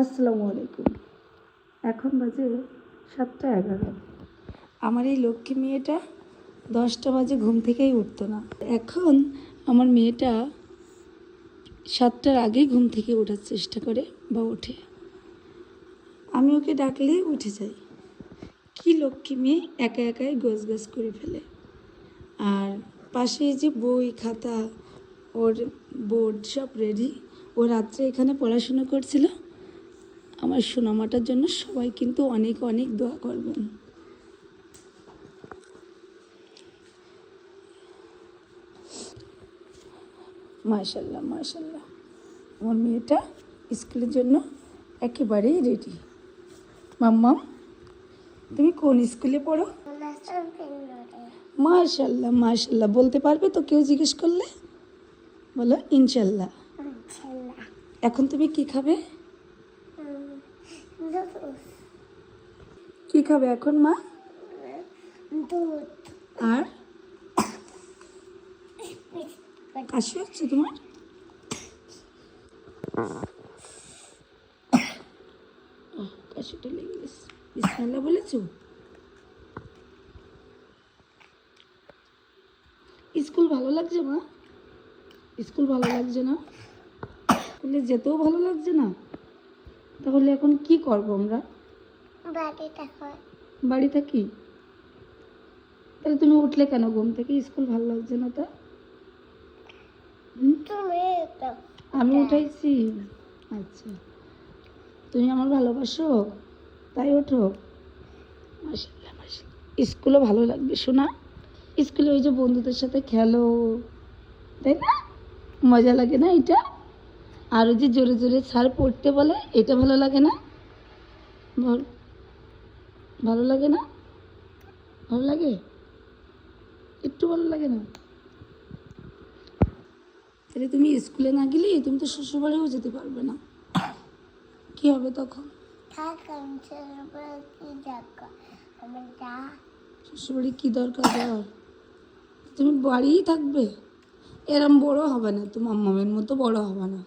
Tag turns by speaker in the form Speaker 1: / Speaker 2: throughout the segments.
Speaker 1: আসসালামু আলাইকুম। এখন বাজে সাতটা এগারো। আমার এই লক্ষ্মী মেয়েটা দশটা বাজে ঘুম থেকেই উঠতো না। এখন আমার মেয়েটা সাতটার আগেই ঘুম থেকে ওঠার চেষ্টা করে বা ওঠে। আমি ওকে ডাকলেই উঠে যাই। কি লক্ষ্মী মেয়ে একা একাই গোছ গাছ করে ফেলে। আর পাশে যে বই, খাতা, ওর বোর্ড সব রেডি ও রাত্রে এখানে পড়াশুনো করছিল। আমার সোনামাটার জন্য সবাই কিন্তু অনেক অনেক দোয়া করবেন। মাশাল্লাহ মাশাল্লাহ। আমার মেয়েটা স্কুলের জন্য একেবারেই রেডি মাম্মাম তুমি কোন স্কুলে পড়ো? মাশাল্লাহ মাশাল্লাহ। বলতে পারবে তো কেউ জিজ্ঞেস করলে? বলো ইনশাল্লাহ। এখন তুমি কি খাবে কি খাবে এখন, মা? আর? কাশি হচ্ছে তোমার? বলেছ? স্কুল ভালো লাগছে, মা? স্কুল ভালো লাগছে না? স্কুলে যেতেও ভালো লাগছে না? তাহলে এখন কি করব আমরা?
Speaker 2: বাড়ি দেখো
Speaker 1: বাড়ি থাকি তাহলে তুমি উঠলে কেন ঘুম থেকে? স্কুল ভালো লাগছে না তা? আমি উঠাইছি। আচ্ছা। তুমি আমার ভালোবাসো? তাই ওঠো। মাসাল্লাহ মাসাল্লাহ স্কুলে ভালো লাগবে শোনা স্কুলে ওই যে বন্ধুদের সাথে খেলো। তাই না? মজা লাগে না এটা? আর ওই যে জোরে জোরে স্যার পড়তে বলে এটা ভালো লাগে না? বল। ভালো লাগে না? ভালো লাগে? একটু ভালো লাগে না? তাহলে তুমি স্কুলে না গেলে তুমি তো শ্বশুরবাড়িও যেতে পারবে না। কি হবে তখন? শ্বশুরবাড়ি কী দরকার যাওয়ার তুমি বাড়িই থাকবে। এরম বড় হবে না, তোমার মামের মতো বড় হবে না।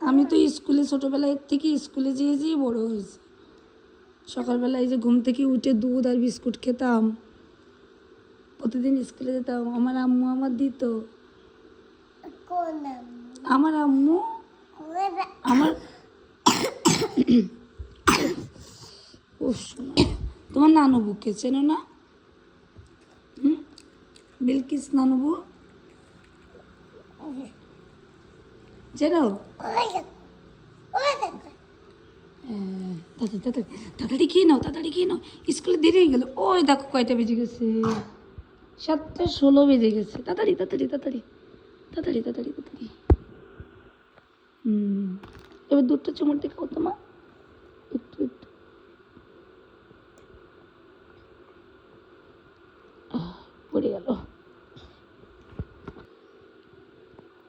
Speaker 1: আমি তো স্কুলে ছোটোবেলায় থেকে স্কুলে যেয়ে যেয়ে বড় হয়েছি। সকালবেলায় যে ঘুম থেকে উঠে দুধ আর বিস্কুট খেতাম। প্রতিদিন স্কুলে যেতাম। আমার আম্মু আমার দিত। আমার আম্মু আমার তোমার নানু বুকে, চেনো না? বিলকিস নানুবু চেনো
Speaker 2: ওই দেখো ওই দেখো
Speaker 1: হ্যাঁ, তাড়াতাড়ি তাড়াতাড়ি তাড়াতাড়ি খেয়ে নাও তাড়াতাড়ি খেয়ে নাও স্কুলে দেরি হয়ে গেল ওই দেখো কয়টা বেজে গেছে সাতটা ষোলো বেজে গেছে তাড়াতাড়ি তাড়াতাড়ি তাড়াতাড়ি তাড়াতাড়ি তাড়াতাড়ি তাড়াতাড়ি হুম এবার দুধটা চুমুর দিয়ে খাও মা একটু একটু পড়ে গেল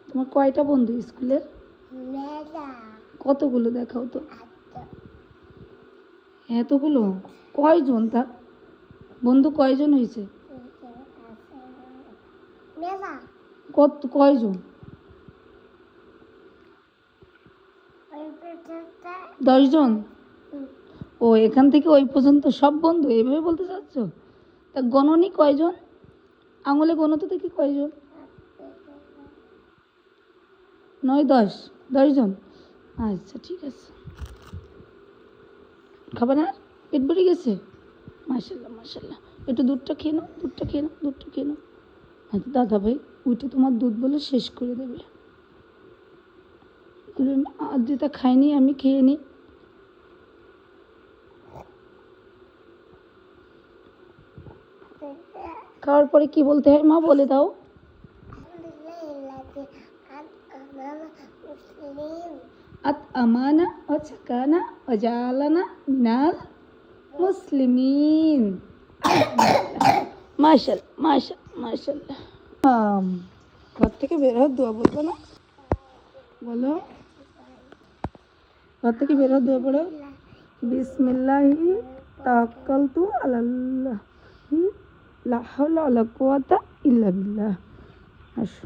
Speaker 1: তোমার কয়টা বন্ধু স্কুলের কতগুলো দেখাও তো
Speaker 2: আচ্ছা
Speaker 1: এতগুলো? কয়জন তা? বন্ধু কয়জন হয়েছে? কত কয়জন? দশজন? ও এখান থেকে ওই পর্যন্ত সব বন্ধু? এইভাবে বলতে চাচ্ছ? তা গণনি কয়জন? আঙুলে গণত দেখি কয়জন? নয় দশ। দশজন? আচ্ছা ঠিক আছে। খাবার আর পেট ভরে গেছে? মাসাল্লাহ মাসাল্লাহ একটু দুধটা খেয়ে নাও, দুধটা খেয়ে নাও, দুধটা খেয়ে নাও। হ্যাঁ দাদা ভাই, ওইটা তোমার দুধ বলে শেষ করে দেবে। আর যেটা খাইনি, আমি খেয়ে নিই খাওয়ার পরে কি বলতে হয় মা, বলে দাও। আত আমানা ও ছাকানা ও জালানা মিনাল মুসলিমিন মাশাল মাশাল্লাহ আম, ঘর থেকে বের হওয়ার দোয়া বলব না? বলো। ঘর থেকে বের হওয়ার দোয়া পড়ো। বিসমিল্লাহি তাওয়াক্কালতু আলাল্লাহ লা হাওলা ওয়ালা কুওয়াতা ইল্লা বিল্লাহ। আসো।